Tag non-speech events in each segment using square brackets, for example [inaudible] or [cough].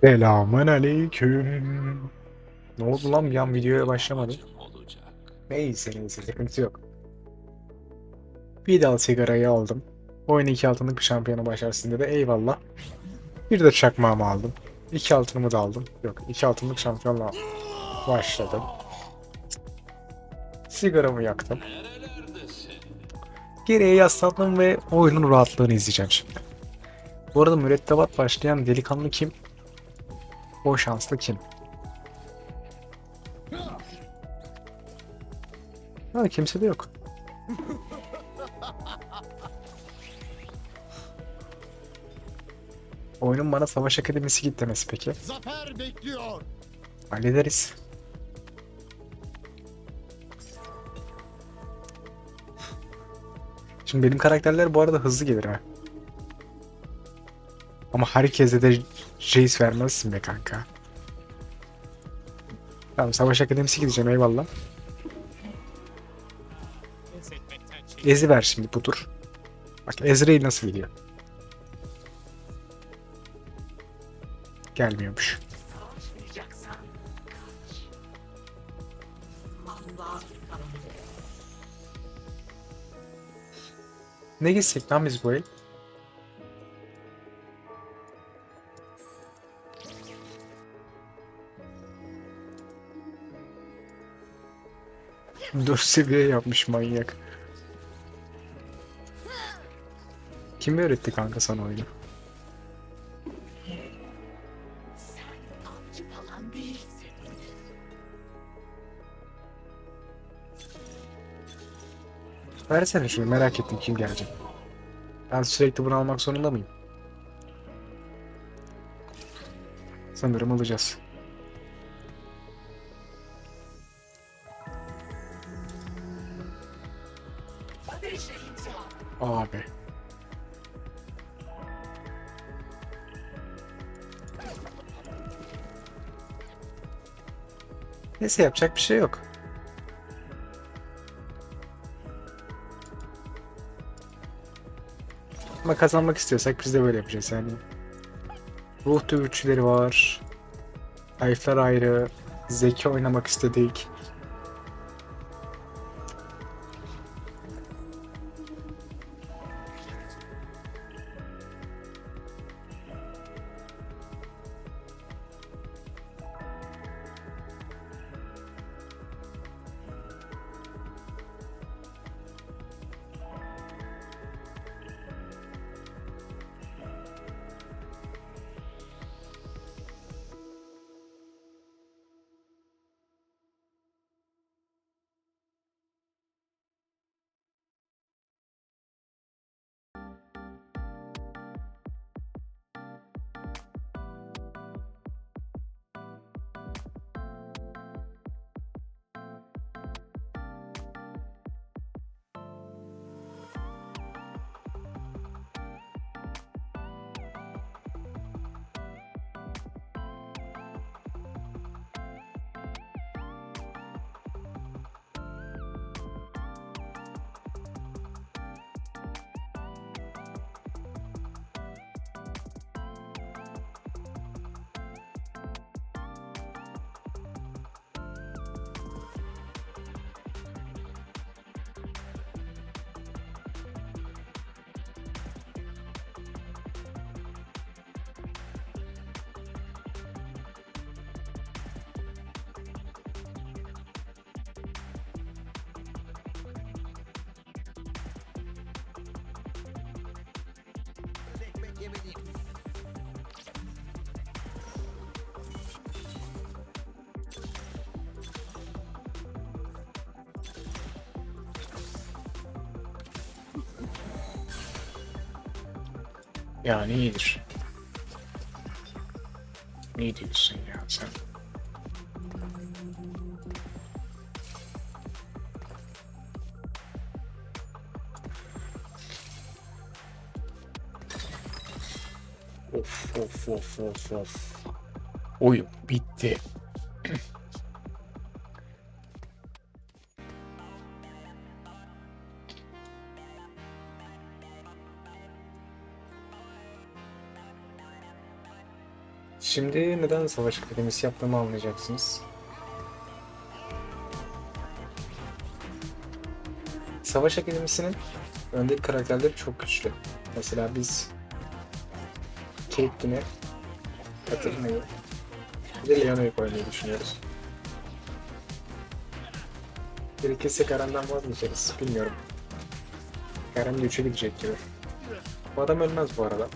Selamun aleyküm. Ne oldu lan bir an videoya başlamadım. Neyse neyse sıkıntı yok. Bir dal sigarayı aldım. Oyun iki altınlık bir şampiyonu başarsın dedi. Eyvallah. Bir de çakmağımı aldım. İki altınımı da aldım. Yok iki altınlık şampiyonla başladım. Sigaramı yaktım. Geriye yaslandım ve oyunun rahatlığını izleyeceğim şimdi. Bu arada mürettebat başlayan delikanlı kim? O şanslı kim? Ha kimse de yok. Oyunun bana Savaş Akademisi git demesi peki. Zafer bekliyor. Hallederiz. Şimdi benim karakterler bu arada hızlı gelir ha. Ama herkese de Jace vermezsin be kanka. Tamam Savaş Akademisi gideceğim eyvallah. Ezi ver şimdi bu tur. Bak Ezreal nasıl gidiyor. Gelmiyormuş. Ne gitsek lan biz bu el? Dört seviye yapmış manyak. Kim öğretti kanka sana oyunu? Versene şunu merak ettim kim gelecek. Ben sürekli bunu almak zorunda mıyım? Sanırım alacağız. Abi. Neyse yapacak bir şey yok. Ama kazanmak istiyorsak biz de böyle yapacağız yani. Ruh dövüşçüleri var. Hayflar ayrı. Zeki oynamak istedik. Yani iyidir. Ne diyorsun ya sen? Of of of of. Oyun bitti. Şimdi neden savaş akademisi yaptığımı anlayacaksınız. Savaş Akademisi'nin öndeki karakterleri çok güçlü. Mesela biz Caitlyn'i, Katarina'yı bir de Leona'yı koymayı düşünüyoruz. Gerekirse Garen'den vazgeçeriz. Bilmiyorum. Garen de 3'e gidecek gibi. Bu adam ölmez bu arada.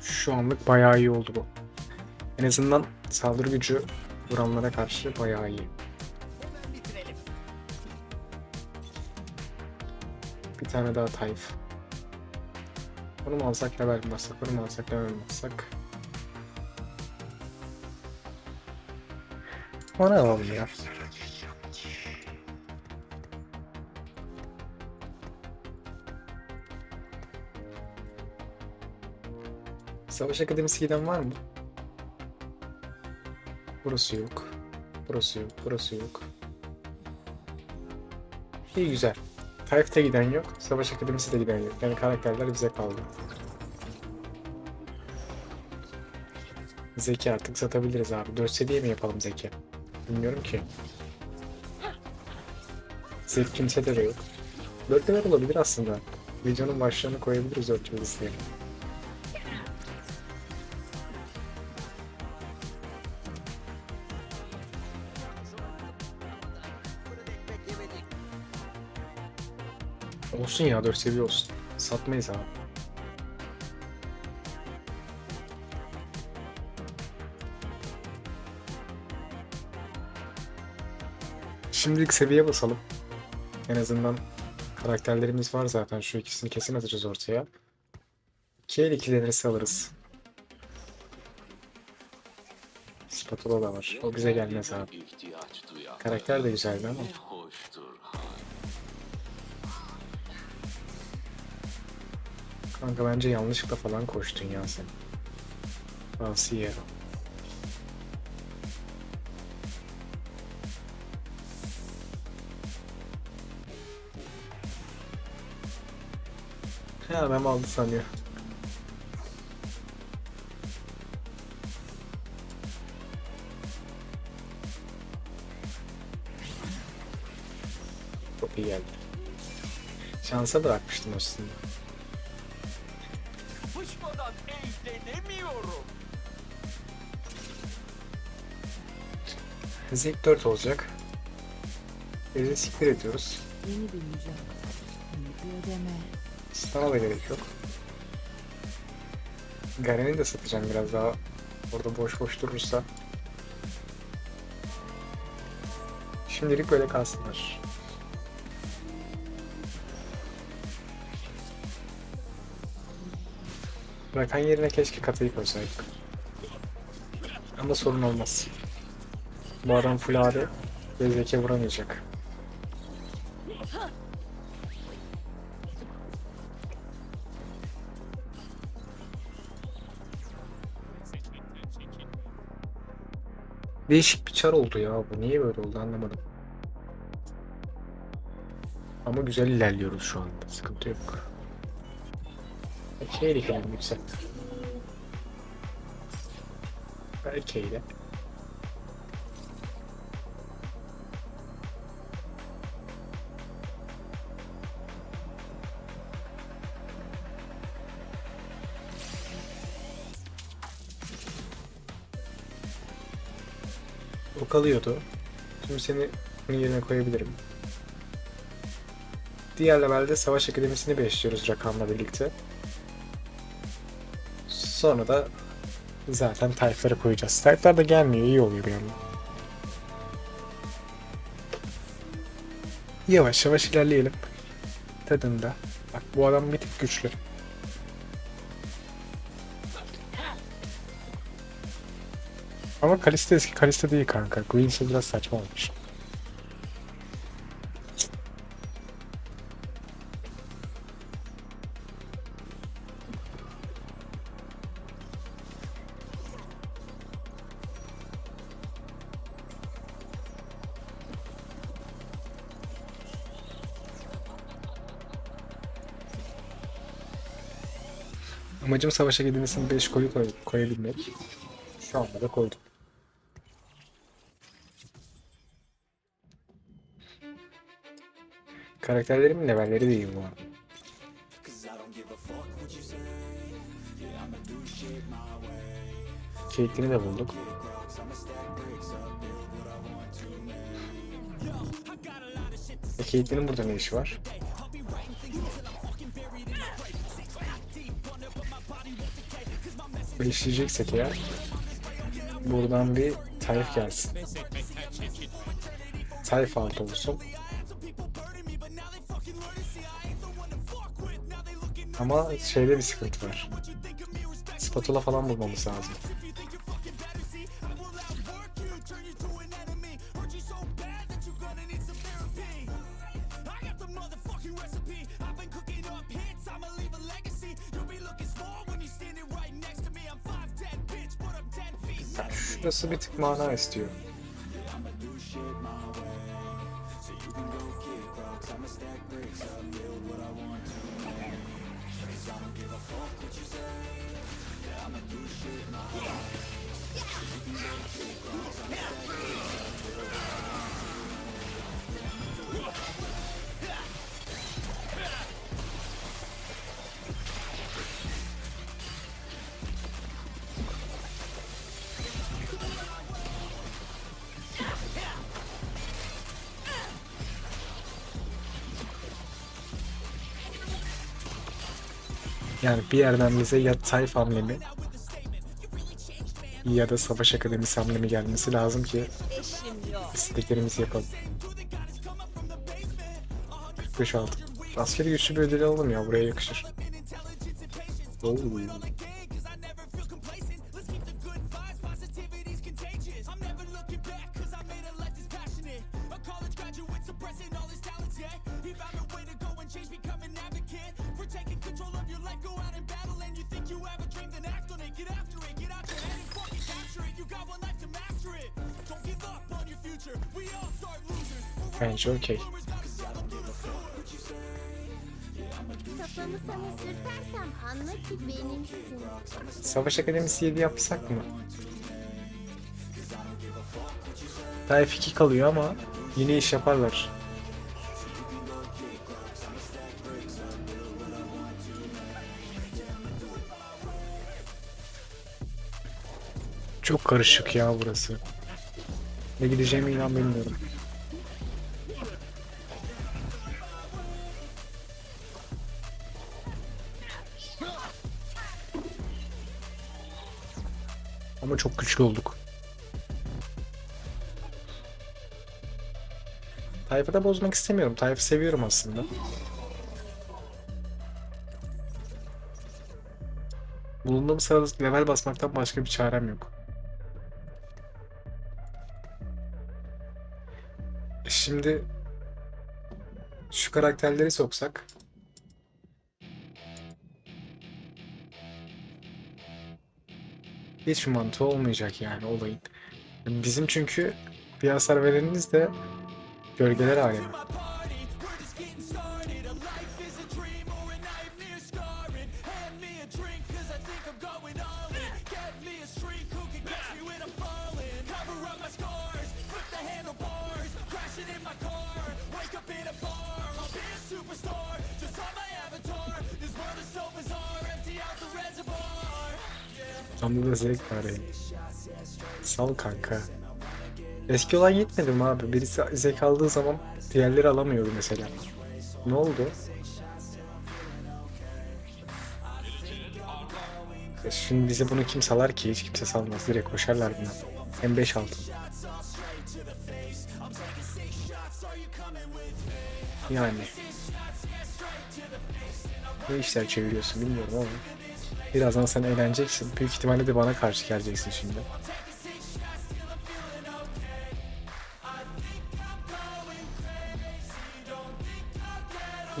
Şu anlık bayağı iyi oldu bu. En azından saldırı gücü vuranlara karşı bayağı iyi. Bir tane daha Tayf. Bunu mu alsak level mi bassak, bunu mu alsak level mi bassak? Onu alalım ya. Savaş Akademisi giden var mı? Burası yok. Burası yok. Burası yok. İyi güzel. Tayf'te giden yok. Savaş Akademisi de giden yok. Yani karakterler bize kaldı. Zeki artık satabiliriz abi. 4 seviye mi yapalım Zeki? Bilmiyorum ki. Zeki kimsede de yok. 4 level olabilir aslında. Videonun başlığını koyabiliriz 4 level listeye. Olsun ya 4 seviye olsun. Satmayız abi. Şimdilik seviye basalım. En azından karakterlerimiz var zaten. Şu ikisini kesin atacağız ortaya. 2 el ikilenirse alırız. Spatula da var. O bize gelmez abi. Karakter de güzeldi ama. Kanka bence yanlışlıkla falan koştun ya sen. Tavsiye. Ya adam aldı sanıyor. Çok iyi geldi. Şansa bırakmıştım aslında. Zek 4 olacak. Bizi siktir ediyoruz. Yeni bir mücadele. Yeni bir ödeme. Sana da gerek yok. Garen'i de satacağım biraz daha. Orada boş boş durursa. Şimdilik böyle kalsınlar. Rakan yerine keşke katayı koysaydık. Ama sorun olmaz. Bu adam full AD ve zeki vuramayacak. Değişik bir çar oldu ya bu. Niye böyle oldu anlamadım. Ama güzel ilerliyoruz şu anda. Sıkıntı yok. Şeyle gidelim yüksek. Belki O kalıyordu. Şimdi seni bunun yerine koyabilirim. Diğer levelde Savaş Akademisi'ni besliyoruz rakamla birlikte. Sonra da zaten tayfları koyacağız. Tayflar da gelmiyor, iyi oluyor bir yandan. Yavaş yavaş ilerleyelim. Tadında. Bak bu adam bir tık güçlü. Ama Kalista eski Kalista değil kanka. Greens'e biraz saçma olmuş. Amacım savaşa gidilmesini 5 koyu koy koyabilmek. Şu anda da koydum. Karakterlerimin levelleri de iyi bu arada. De bulduk. E Caitlyn'in burada ne işi var? Beşleyeceksek eğer buradan bir tayf gelsin. Tayf altı olsun. Ama şeyde bir sıkıntı var. Spatula falan bulmamız lazım. Şurası bir tık mana istiyor. Yani bir yerden bize ya Tayf hamlemi ya da Savaş Akademisi hamlemi gelmesi lazım ki isteklerimizi yapalım. 45 altın. Askeri güçlü bir ödül alalım ya buraya yakışır. Oo. Bence okey. Kafamı sana sürtersem anla ki benimsin. Savaş Akademisi 7 yapsak mı? Tayf 2 kalıyor ama yine iş yaparlar. Çok karışık ya burası. Ne gideceğimi inan bilmiyorum. Çok güçlü olduk. Tayf'ı da bozmak istemiyorum. Tayf'ı seviyorum aslında. Bulunduğum sırada level basmaktan başka bir çarem yok. Şimdi şu karakterleri soksak hiç mantığı olmayacak yani olayın. Bizim çünkü bir hasar verenimiz de gölgeler alemi. Onda da zevk var yani. Sal kanka. Eski olan yetmedi mi abi? Birisi zevk aldığı zaman diğerleri alamıyordu mesela. Ne oldu? E Şimdi bize bunu kim salar ki? Hiç kimse salmaz. Direkt koşarlar buna. Hem 5 altın. Yani. Ne işler çeviriyorsun bilmiyorum ama. Birazdan sen eğleneceksin. Büyük ihtimalle de bana karşı geleceksin şimdi.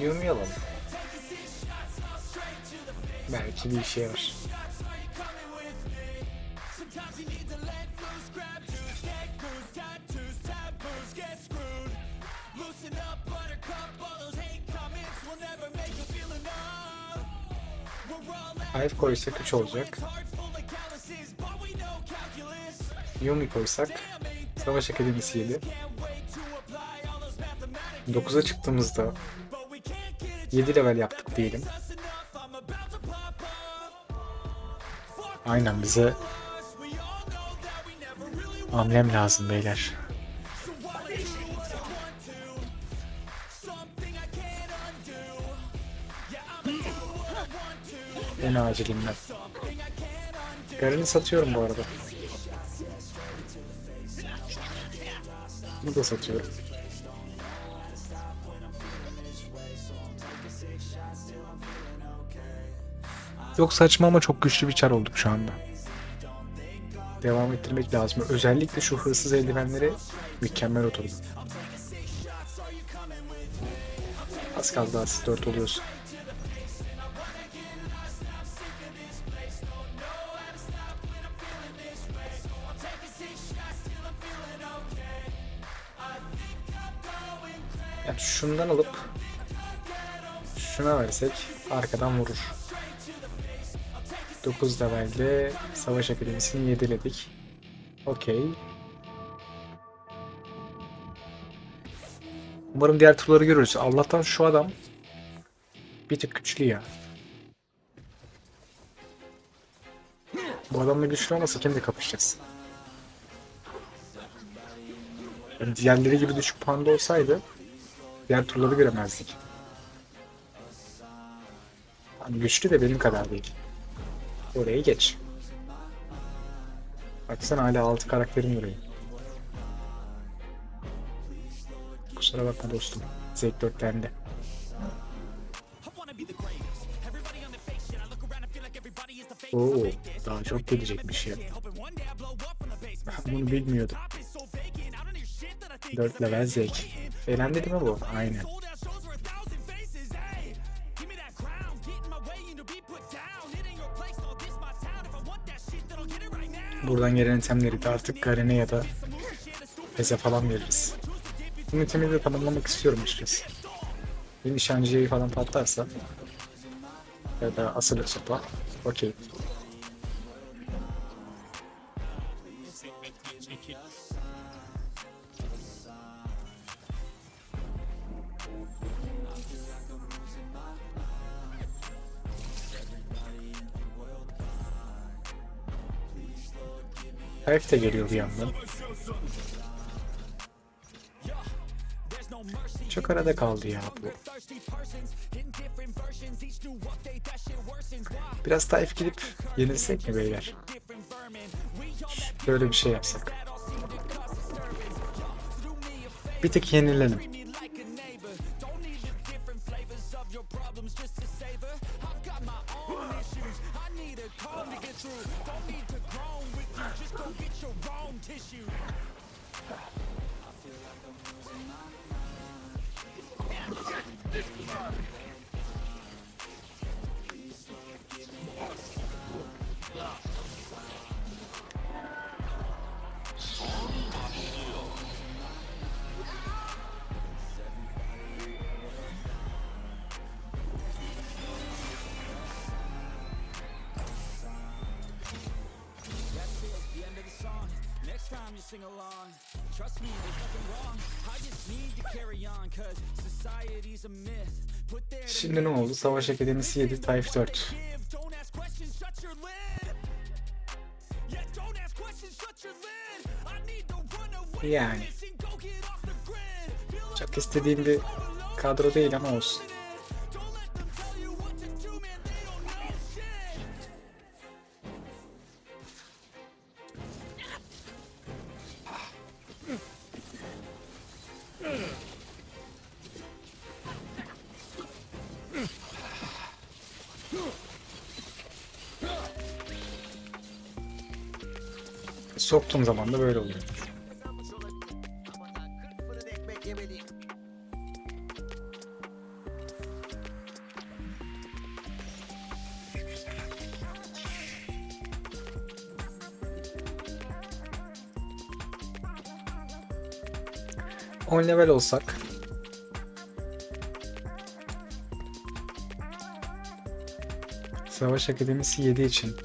Yürümeyelim. Belki bir işe yarar. Hive koysak 3 olacak. Yumi koysak Savaş Akademisi 7. 9'a çıktığımızda 7 level yaptık diyelim. Aynen bize Amlem lazım beyler. En acilinden. Garen'i satıyorum bu arada. Bunu da satıyorum. Yok saçma ama çok güçlü bir çar olduk şu anda. Devam ettirmek lazım. Özellikle şu hırsız eldivenleri mükemmel oturdu. Az kaldı siz 4 oluyorsun. Yani şundan alıp şuna versek arkadan vurur. 9 levelde Savaş Akademisi'ni yediledik. Okey. Umarım diğer turları görürüz. Allah'tan şu adam bir tık güçlü ya. Bu adamla güçlü olmasa kimle kapışacağız? Yani diğerleri gibi düşük puanda olsaydı diğer turları göremezdik. Yani güçlü de benim kadar değil. Orayı geç. Baksana hala 6 karakterim duruyor. Kusura bakma dostum. Zevk dörtlendi. Oo, daha çok gelecekmiş ya. Ben bunu bilmiyordum. 4 level zevk. Eğlendi değil mi bu? Aynen. Buradan gelen itemleri de artık Garen'e ya da Pez'e falan veririz. Bu itemi de tamamlamak istiyorum açıkçası. Bir nişancıyı falan patlarsa ya da asıl sopa okey. Herif de geliyor bir yandan. Çok arada kaldı ya bu. Biraz Taif gidip yenilsek mi beyler? Böyle bir şey yapsak. Bir tık yenilelim. Sing along. Trust me, there's nothing wrong. I just need to carry on, cause society's a myth. Şimdi ne oldu? Savaş Akademisi 7, Taif 4. give. Don't ask questions, shut your lid. Yeah, don't ask questions, shut your lid. I need to run away Yani. Çok istediğim bir kadro değil ama olsun. Soktuğum zaman da böyle oluyor. On level olsak Savaş Akademisi 7 için.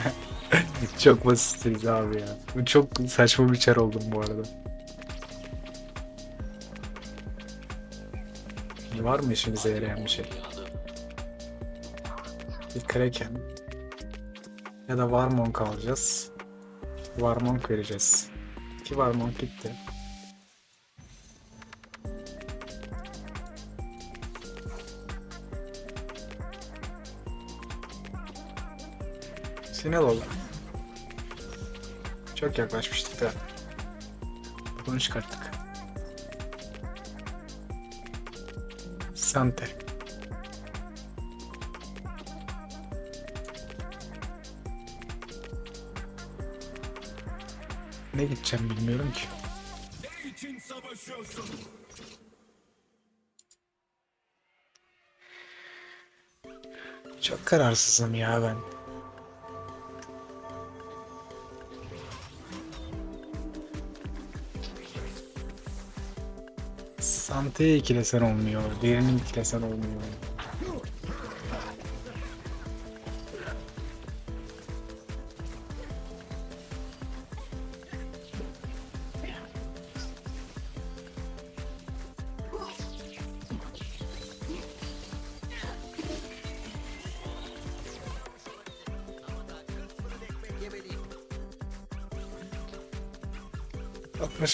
[laughs] çok basitiz abi ya. Çok saçma bir çar oldum bu arada. Var mı işimize yarayan bir şey? Bir Kraken. Ya da Warmonk alacağız. Warmonk vereceğiz. Ki Warmonk gitti. Sinel oldu. Çok yaklaşmıştık da. Bunu çıkarttık. Sante. Ne gideceğim bilmiyorum ki. Çok kararsızım ya ben. Sante'yi ikilesen olmuyor. Diğerini ikilesen olmuyor.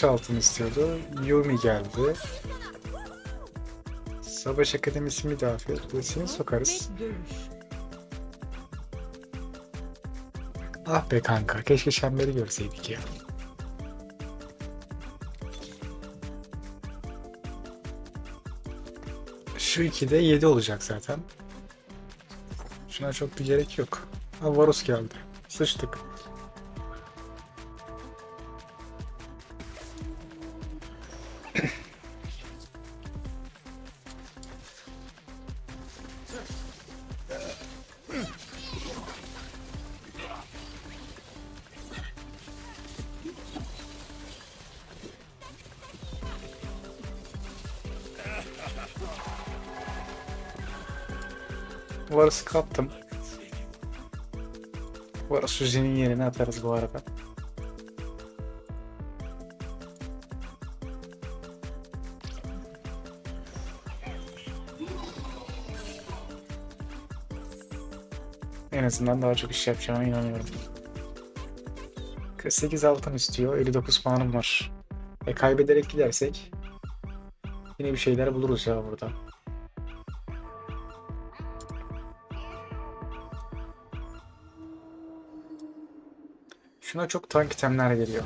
Altın istiyordu. Yumi geldi. Savaş Akademisi müdafaa etmesini sokarız. Ah be kanka keşke çemberi görseydik ya. Şu ikide 7 olacak zaten. Şuna çok bir gerek yok. Ha Varus geldi. Sıçtık. Varus'u kaptım. Varus'u Jin'in yerine atarız bu arada. En azından daha çok iş yapacağına inanıyorum. 48 altın istiyor. 59 puanım var. E kaybederek gidersek yine bir şeyler buluruz ya burada. Şuna çok tank itemler geliyor.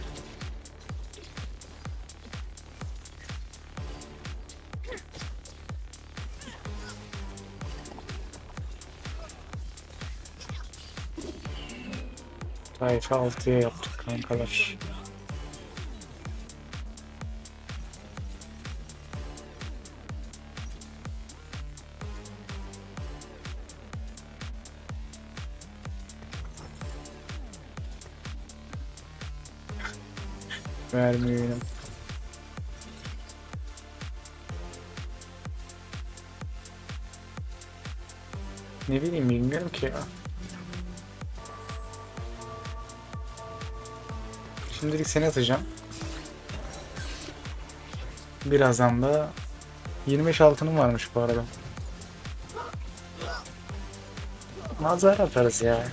Tayfa 6'ya yaptık kankalar. Vermiyorum. Ne bileyim bilmiyorum ki ya. Şimdilik seni atacağım. Birazdan da 25 altınım varmış bu arada. Mazhar atarız ya.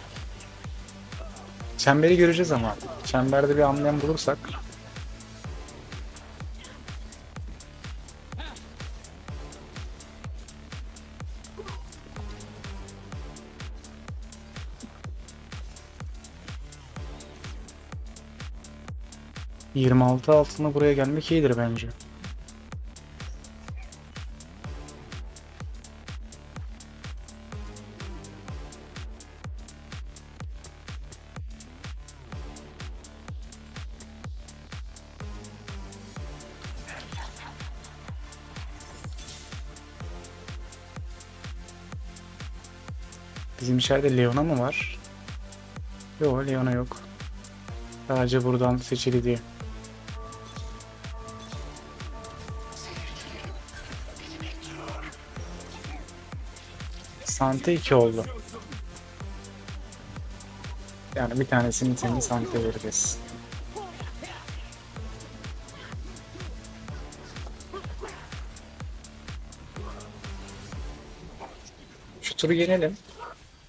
Çemberi göreceğiz ama. Çemberde bir anlayan bulursak. 26 altına buraya gelmek iyidir bence. Bizim içeride Leona mı var? Yok Leona yok. Sadece buradan seçili diye. Sante 2 oldu. Yani bir tanesini senin Sante veririz. Şu turu yenelim.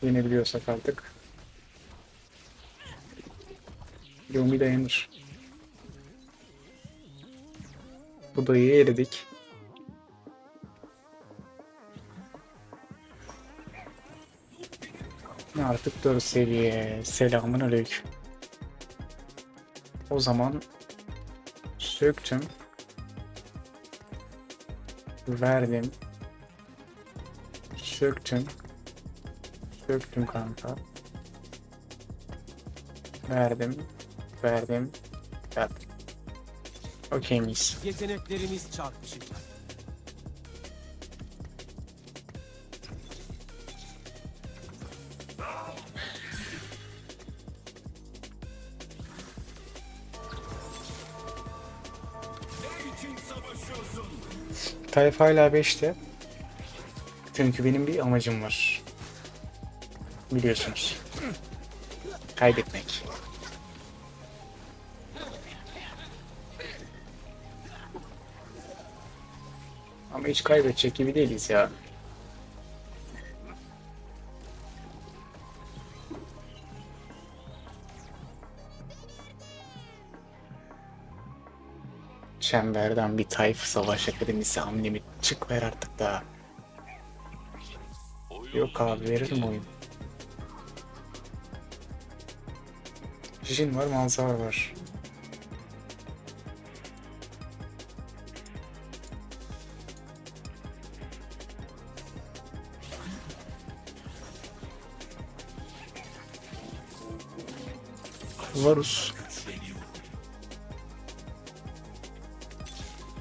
Yenebiliyorsak artık. Yomi dayanır. Bu dayıyı eridik. Artık 4 seviye. Selamun aleyküm. O zaman söktüm. Verdim. Söktüm. Söktüm kanka. Verdim. Verdim. Verdim. Okey miyiz? Yeteneklerimiz çarpışacak. Tayfa hala 5'te. Çünkü benim bir amacım var. Biliyorsunuz. Kaybetmek. Ama hiç kaybedecek gibi değiliz ya. Çemberden bir Tayf Savaş Akademisi hamlemi çık ver artık daha. Yok abi veririm oyun. Jin var, Manzar var. Varus.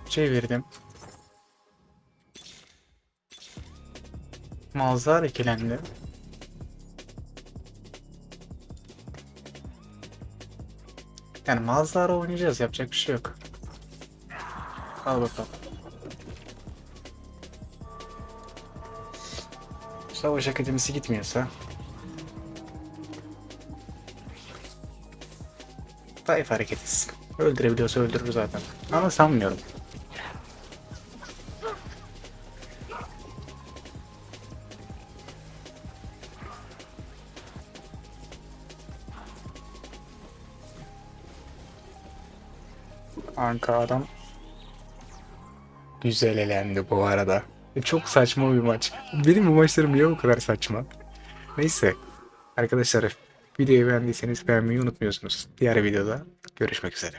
Çevirdim. Malzar ikilendi. Yani Malzar'ı oynayacağız. Yapacak bir şey yok. Al bakalım. Savaş Akademisi gitmiyorsa Tayf hareket etsin. Öldürebiliyorsa öldürür zaten. Ama sanmıyorum. Anka adam güzel elendi bu arada. E, Çok saçma bir maç. Benim bu maçlarım niye bu kadar saçma? Neyse. Arkadaşlar videoyu beğendiyseniz beğenmeyi unutmuyorsunuz. Diğer videoda görüşmek üzere.